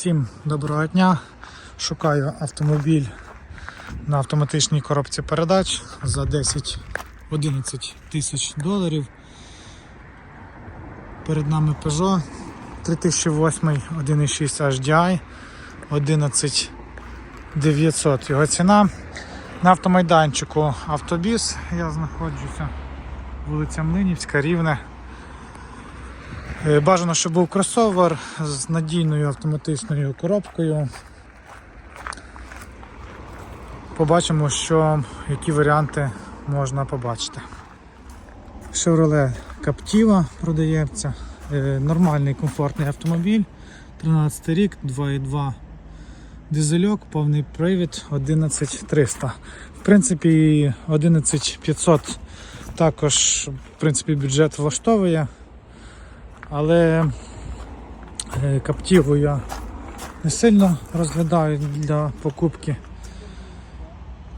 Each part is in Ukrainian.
Всім доброго дня. Шукаю автомобіль на автоматичній коробці передач за 10-11 тисяч доларів. Перед нами Peugeot 3008 1.6 HDI 11900 його ціна. На автомайданчику Автобіс я знаходжуся вулиця Млинівська, Рівне. Е, Бажано, щоб був кросовер з надійною автоматичною коробкою. Побачимо, що, які варіанти можна побачити. Chevrolet Captiva продається. Е, Нормальний комфортний автомобіль. 13 рік, 2.2 дизельок, повний привід 11300. В принципі, 11500 також в принципі, бюджет влаштовує. Але е, Каптіву я не сильно розглядаю для покупки.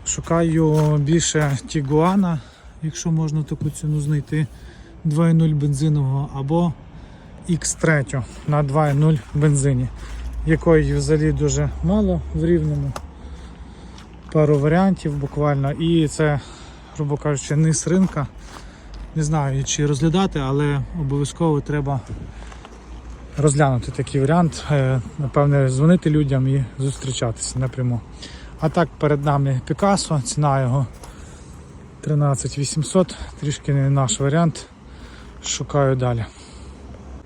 Шукаю більше Тігуана, якщо можна таку ціну знайти 2.0 бензинового або X3 на 2.0 бензині, якої взагалі дуже мало в рівному. Пару варіантів буквально. І це, грубо кажучи, низ ринка. Не знаю, чи розглядати, але обов'язково треба розглянути такий варіант. Е, Напевне, дзвонити людям і зустрічатися напряму. А так перед нами Пікасо, ціна його 13800, трішки не наш варіант. Шукаю далі.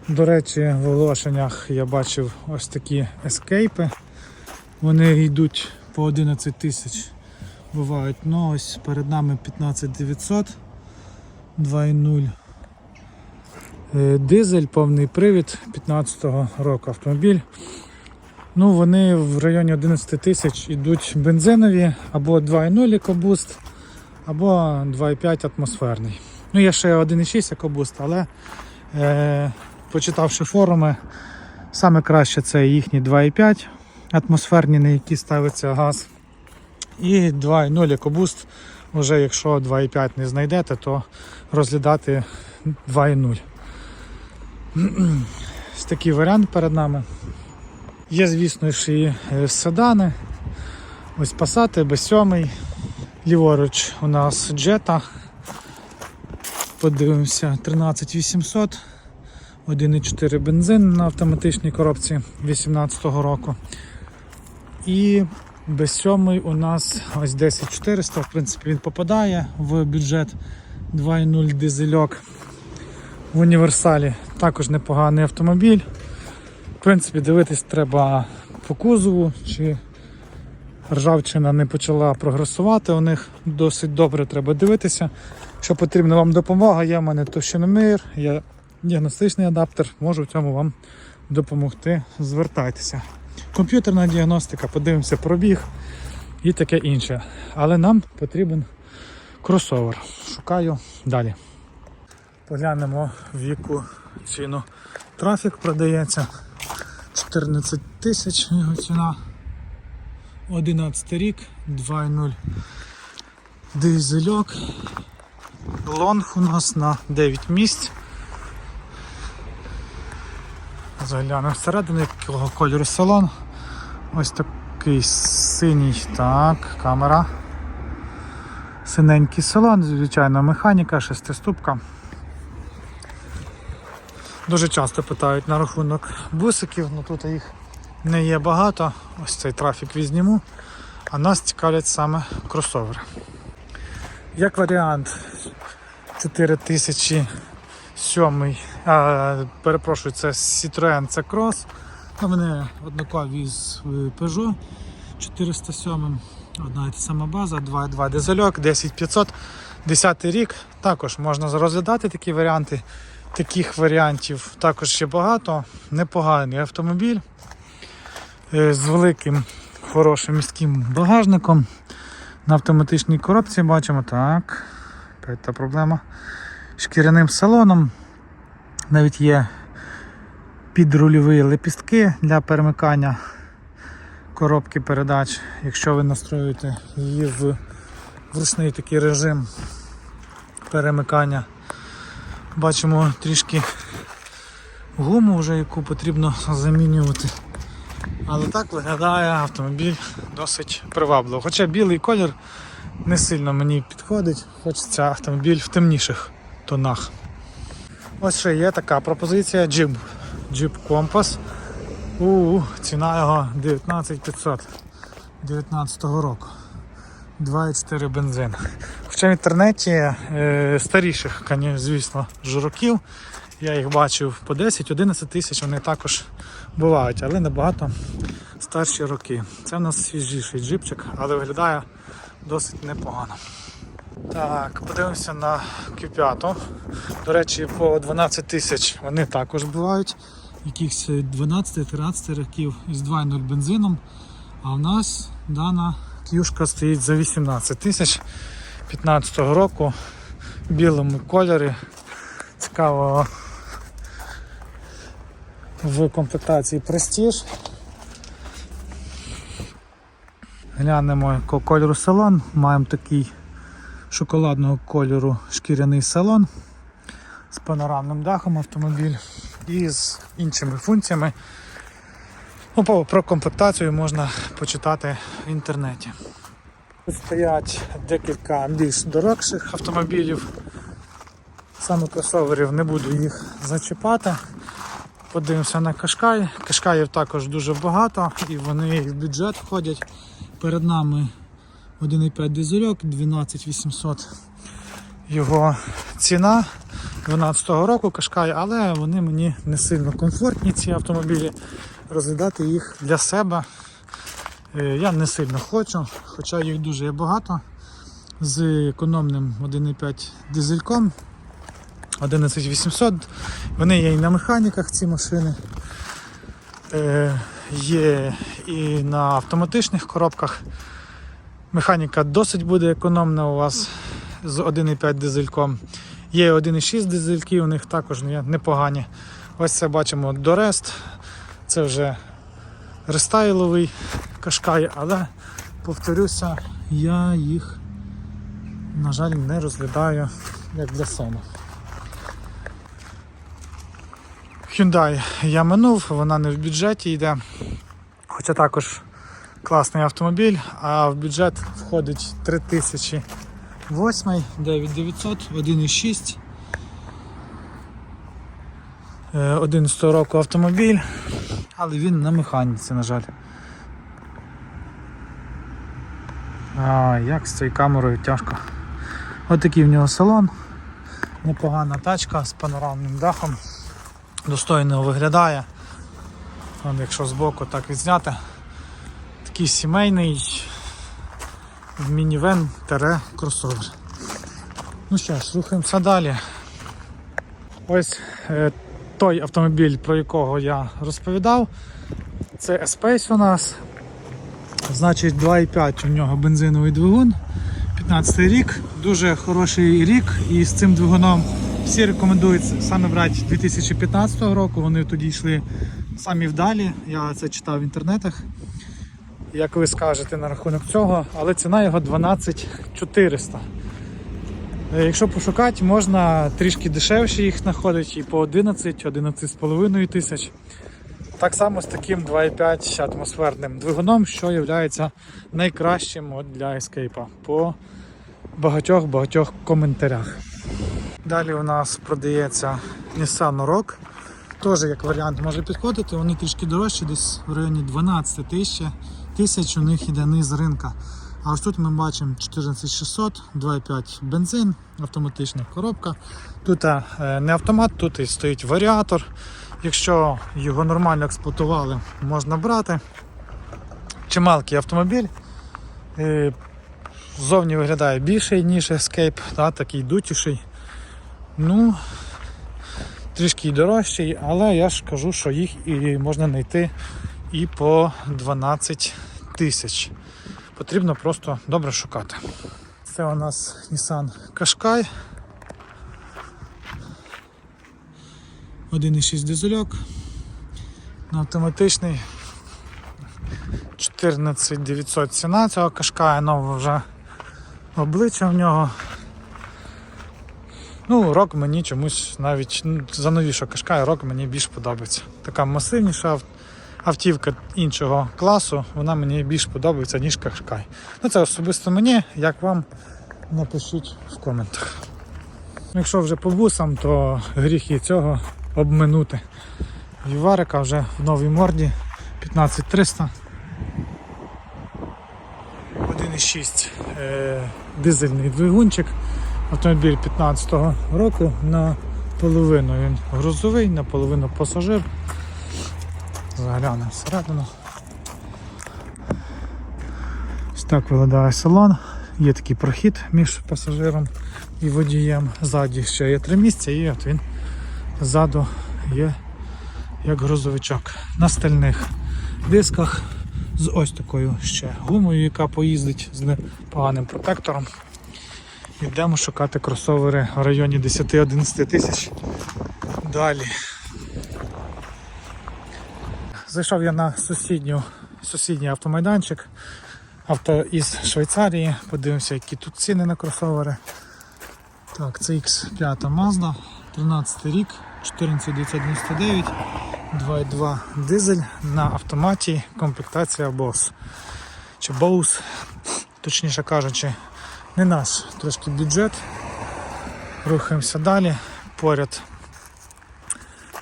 До речі, в оголошеннях я бачив ось такі ескейпи. Вони йдуть по 11 тисяч. Бувають, ну ось перед нами 15900. 2.0 Е, дизель, повний привід 15-го року автомобіль. Ну, вони в районі 11 тисяч йдуть бензинові або 2.0 EcoBoost, або 2.5 атмосферний. Ну, є ще 1.6 EcoBoost, але е, почитавши форуми, саме краще це їхні 2.5 атмосферні, на які ставиться газ. І 2.0 EcoBoost Уже якщо 2,5 не знайдете, то розглядати 2,0. Ось такий варіант перед нами. Є, звісно, ще і е, седани. Ось Passat B7. Ліворуч у нас Jetta. Подивимося, 13800, 1,4 бензин на автоматичній коробці 2018 року. І без сьомий у нас ось 10400, в принципі, він попадає в бюджет 2.0 дизельок в універсалі. Також непоганий автомобіль. В принципі, дивитись треба по кузову, чи ржавчина не почала прогресувати. У них досить добре треба дивитися. Якщо потрібна вам допомога, є в мене товщиномір, є діагностичний адаптер, можу в цьому вам допомогти. Звертайтеся комп'ютерна діагностика, подивимося пробіг і таке інше. Але нам потрібен кросовер. Шукаю далі. Поглянемо в яку ціну трафік продається. 14 тисяч його ціна. 11 рік, 2.0 дизельок. Лонг у нас на 9 місць. Заглянемо всередину, якого кольору салон. Ось такий синій, так, камера. Синенький салон, звичайно, механіка, шестиступка. Дуже часто питають на рахунок бусиків, ну тут їх не є багато. Ось цей трафік візніму, а нас цікавлять саме кросовери. Як варіант 4007, а, перепрошую, це Citroen C-Cross. Ну, Вони однакові з е, Peugeot 407, одна і та сама база, 2.2 дизельок, 10500, 10 рік. Також можна розглядати такі варіанти. Таких варіантів також ще багато. Непоганий автомобіль е, з великим хорошим міським багажником. На автоматичній коробці бачимо так. та проблема. Шкіряним салоном. Навіть є підрульові лепістки для перемикання коробки передач, якщо ви настроюєте її в ручний такий режим перемикання. Бачимо трішки гуму, вже яку потрібно замінювати. Але так виглядає автомобіль досить привабливо. Хоча білий колір не сильно мені підходить, хочеться автомобіль в темніших тонах. Ось ще є така пропозиція Jeep. Jeep Compass. У, ціна його 19500 19 року. 2,4 бензин. Хоча в інтернеті е, старіших, звісно, журоків. Я їх бачив по 10-11 тисяч, вони також бувають, але набагато старші роки. Це в нас свіжіший джипчик, але виглядає досить непогано. Так, подивимося на Q5. До речі, по 12 тисяч вони також бувають. Якихось 12-13 років із 2.0 бензином. А в нас дана к'юшка стоїть за 18 тисяч 15 року в білому кольорі. Цікаво в комплектації Prestige. Глянемо кольору салон. Маємо такий шоколадного кольору шкіряний салон з панорамним дахом автомобіль і з іншими функціями. Ну, про комплектацію можна почитати в інтернеті. Тут стоять декілька більш дорогших автомобілів. Саме кросоверів не буду їх зачіпати. Подивимося на кашкай. Кашкаїв також дуже багато і вони в бюджет входять. Перед нами 1,5 дизельок, 12800 його ціна 12-го року Кашкай, але вони мені не сильно комфортні, ці автомобілі. Розглядати їх для себе е, я не сильно хочу, хоча їх дуже є багато. З економним 1,5 дизельком 11800. Вони є і на механіках ці машини. Е, є і на автоматичних коробках. Механіка досить буде економна у вас з 1,5 дизельком. Є 1,6 дизельки, у них також є непогані. Ось це бачимо Дорест. Це вже рестайловий кашкай, але повторюся, я їх, на жаль, не розглядаю як для себе. Hyundai я минув, вона не в бюджеті йде. Хоча також класний автомобіль, а в бюджет входить 3008, 9900, 1,6. Е, 11 року автомобіль, але він на механіці, на жаль. А, як з цією камерою тяжко. Ось такий в нього салон. Непогана тачка з панорамним дахом. Достойно виглядає. Вон, якщо збоку так відзняти. Такий сімейний мінівен тере кросовер. Ну що ж, рухаємося далі. Ось е, той автомобіль, про якого я розповідав. Це Espace у нас. Значить 2,5 у нього бензиновий двигун. 15 рік, дуже хороший рік, і з цим двигуном всі рекомендують саме брати 2015 року. Вони тоді йшли самі вдалі. Я це читав в інтернетах. Як ви скажете на рахунок цього, але ціна його 12400. Е, Якщо пошукати, можна трішки дешевше їх знаходити і по 11, 11,5 тисяч. Так само з таким 2,5 атмосферним двигуном, що є найкращим от для Escape по багатьох-багатьох коментарях. Далі у нас продається Nissan Rogue. Теж як варіант може підходити, вони трішки дорожчі, десь в районі 12 тисяч, тисяч у них йде низ ринка. А ось тут ми бачимо 14600, 2,5 бензин, автоматична коробка. Тут е, не автомат, тут і стоїть варіатор. Якщо його нормально експлуатували, можна брати. Чималкий автомобіль. Ззовні виглядає більший, ніж Escape, та, такий дутіший. Ну, трішки дорожчий, але я ж кажу, що їх і можна знайти і по 12 тисяч. Потрібно просто добре шукати. Це у нас Nissan Qashqai. 1,6 дизельок. На автоматичний 14900 ціна цього Qashqai, нове вже обличчя в нього. Ну, рок мені чомусь навіть ну, за новіше Qashqai рок мені більш подобається. Така масивніша автівка іншого класу, вона мені більш подобається, ніж Кашкай. Ну це особисто мені, як вам напишіть в коментах. Якщо вже по бусам, то гріх і цього обминути. Віварика вже в новій морді 15300. 1,6 е, дизельний двигунчик. Автомобіль 15-го року наполовину він грузовий, наполовину пасажир. Заглянемо всередину. Ось так виглядає салон. Є такий прохід між пасажиром і водієм. Ззаді ще є три місця і от він ззаду є як грузовичок. На стальних дисках з ось такою ще гумою, яка поїздить з непоганим протектором. Йдемо шукати кросовери в районі 10-11 тисяч. Далі. Зайшов я на сусідню, сусідній автомайданчик авто із Швейцарії. Подивимося, які тут ціни на кросовери. Так, це X5 Mazda, 13 рік, 14999, 2.2 дизель на автоматі, комплектація Boss. Чи Bose, точніше кажучи, не наш трошки бюджет. Рухаємося далі. Поряд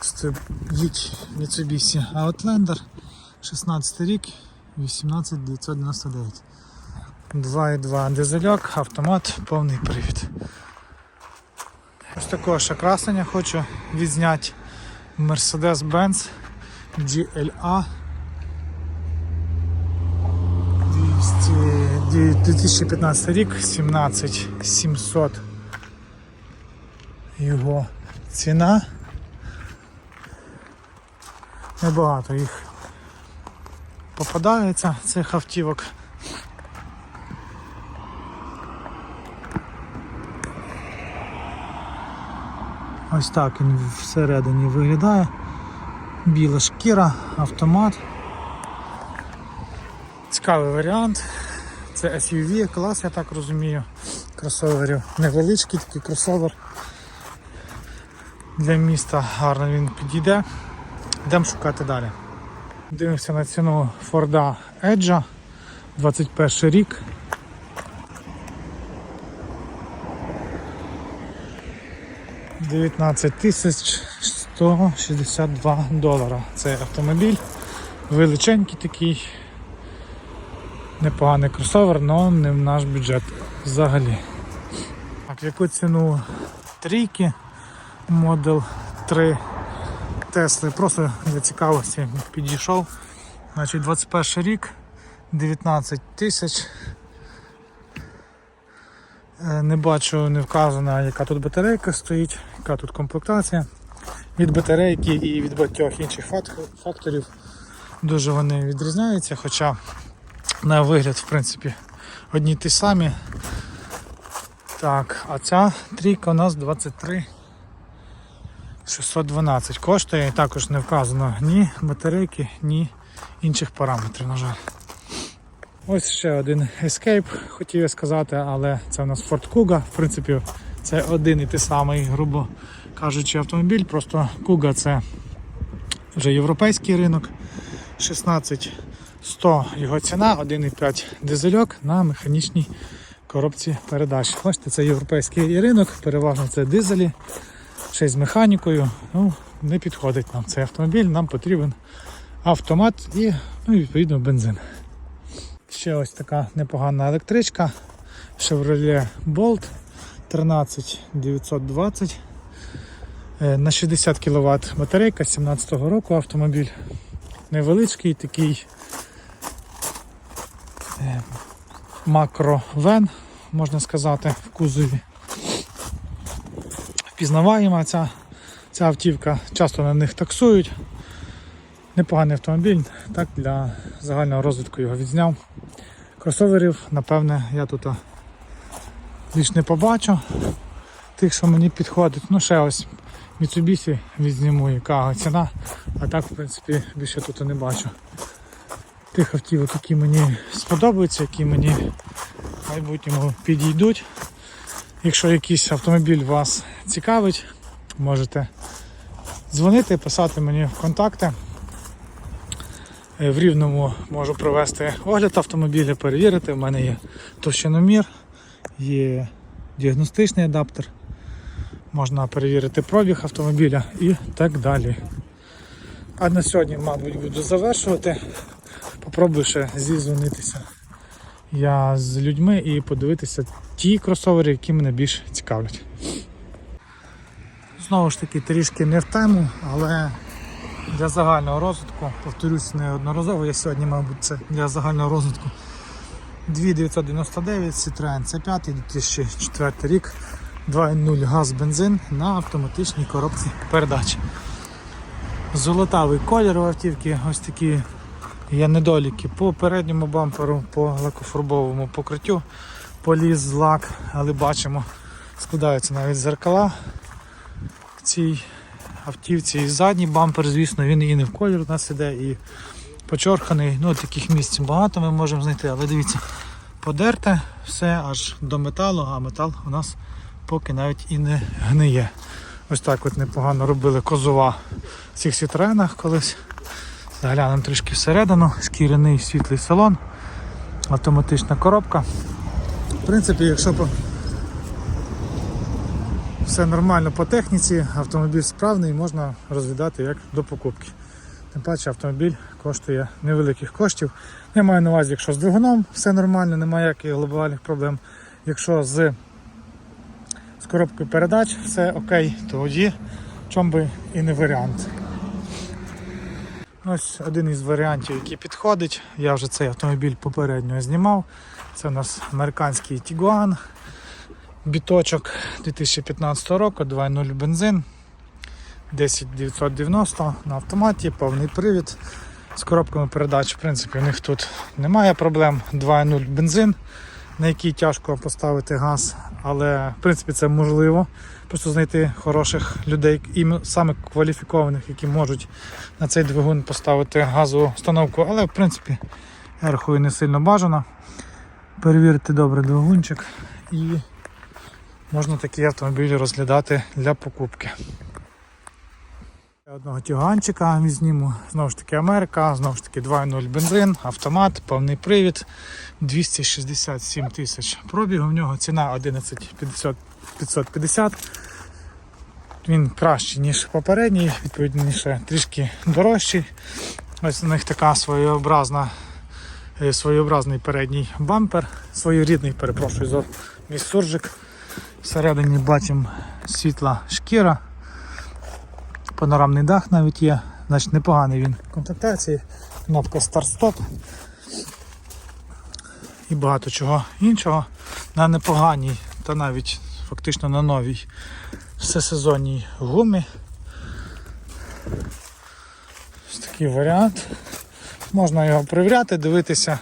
стоїть Mitsubishi Outlander, 16 рік, 18999. 2.2 дизельок, автомат, повний привід. Ось такого ще красення хочу відзняти Mercedes-Benz GLA 200, 2015 рік, 17700 його ціна. Небагато їх попадається цих автівок. Ось так він всередині виглядає. Біла шкіра, автомат. Цікавий варіант. Це SUV клас, я так розумію. Кросоверів невеличкий такий кросовер. Для міста гарно він підійде. Йдемо шукати далі. Дивимося на ціну Форда Edge 21 рік. Дев'ятнадцять тисяч 162 долара. Це автомобіль. Величенький такий. Непоганий кросовер, але не в наш бюджет взагалі. Так, яку ціну трійки Model 3 Тесли. Просто для цікавості підійшов. Значить 21 рік, 19 тисяч. Е, Не бачу, не вказано, яка тут батарейка стоїть, яка тут комплектація. Від батарейки і від багатьох інших факторів дуже вони відрізняються, хоча на вигляд, в принципі, одні ті самі. Так, а ця трійка у нас 23 612 коштує, і також не вказано ні батарейки, ні інших параметрів, на жаль. Ось ще один Escape, хотів я сказати, але це у нас Ford Kuga. В принципі, це один і той самий, грубо кажучи, автомобіль. Просто Kuga це вже європейський ринок. 16100 його ціна, 1,5 дизельок на механічній коробці передач. Бачите, це європейський ринок, переважно це дизелі ще й з механікою. Ну, не підходить нам цей автомобіль, нам потрібен автомат і ну, відповідно бензин. Ще ось така непогана електричка Chevrolet Bolt 13920 Е, на 60 кВт батарейка 17-го року автомобіль. Невеличкий такий е, макровен, можна сказати, в кузові впізнаваєма ця, ця автівка, часто на них таксують. Непоганий автомобіль, так для загального розвитку його відзняв. Кросоверів, напевне, я тут більш не побачу тих, що мені підходить. Ну ще ось Mitsubishi відзніму, яка ціна, а так, в принципі, більше тут не бачу. Тих автівок, які мені сподобаються, які мені в майбутньому підійдуть. Якщо якийсь автомобіль вас цікавить, можете дзвонити, писати мені в контакти. Е, В Рівному можу провести огляд автомобіля, перевірити. У мене є товщиномір, є діагностичний адаптер. Можна перевірити пробіг автомобіля і так далі. А на сьогодні, мабуть, буду завершувати. Попробую ще зізвонитися я з людьми і подивитися ті кросовери, які мене більш цікавлять. Знову ж таки, трішки не в тему, але для загального розвитку, повторюсь неодноразово, я сьогодні, мабуть, це для загального розвитку 2999 Citroen C5 2004 рік, 2.0 газ бензин на автоматичній коробці передач. Золотавий колір у автівки, ось такі є недоліки по передньому бамперу, по лакофарбовому покриттю, поліз лак, але бачимо, складаються навіть зеркала в цій автівці. І задній бампер, звісно, він і не в колір у нас іде, і почорханий. Ну, таких місць багато ми можемо знайти, але дивіться, подерте все аж до металу, а метал у нас поки навіть і не гниє. Ось так от непогано робили козова в цих сітренах колись. Заглянемо трішки всередину, шкіряний світлий салон, автоматична коробка. В принципі, якщо все нормально по техніці, автомобіль справний, можна розглядати як до покупки. Тим паче автомобіль коштує невеликих коштів. Я маю на увазі, якщо з двигуном все нормально, немає ніяких глобальних проблем. Якщо з, з коробкою передач все окей, то тоді чом би і не варіант. Ось один із варіантів, який підходить. Я вже цей автомобіль попередньо знімав. Це у нас американський Tiguan. Біточок 2015 року, 2.0 бензин, 10990 на автоматі, повний привід. З коробками передач, в принципі, у них тут немає проблем. 2.0 бензин, на який тяжко поставити газ, але в принципі це можливо. Просто знайти хороших людей, і саме кваліфікованих, які можуть на цей двигун поставити газову установку, але в принципі я рахую не сильно бажано. Перевірити добре двигунчик і можна такий автомобіль розглядати для покупки. Одного тюганчика візьмемо, знову ж таки Америка, знову ж таки 2.0 бензин, автомат, повний привід, 267 тисяч пробігу в нього, ціна 11 550. Він кращий, ніж попередній, відповідніше трішки дорожчий. Ось у них така своєобразна, е, своєобразний передній бампер, своєрідний, перепрошую за мій суржик. Всередині бачимо світла шкіра, панорамний дах навіть є, значить непоганий він. В комплектації, кнопка старт-стоп. І багато чого іншого на непоганій та навіть фактично на новій всесезонній гумі. Ось такий варіант. Можна його перевіряти, дивитися,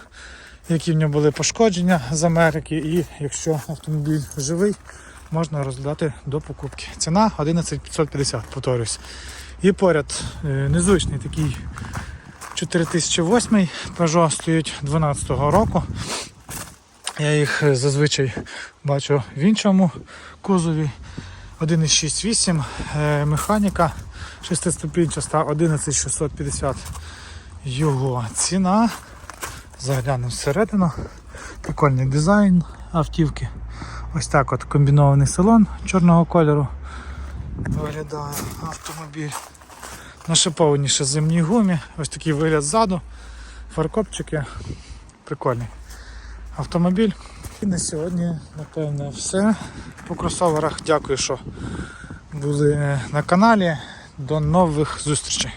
які в нього були пошкодження з Америки, і якщо автомобіль живий, можна розглядати до покупки. Ціна 11550, повторюсь. І поряд е, незвичний такий 4008 Peugeot стоїть 12 року. Я їх е, зазвичай бачу в іншому кузові. 1,68 е, механіка 6-ступінчаста 11650 його ціна. Заглянемо всередину. Прикольний дизайн автівки. Ось так от комбінований салон чорного кольору. Виглядає автомобіль. Нашиповані ще зимні гумі. Ось такий вигляд ззаду. Фаркопчики. Прикольний автомобіль. І на сьогодні, напевне, все. По кросоверах дякую, що були на каналі. До нових зустрічей.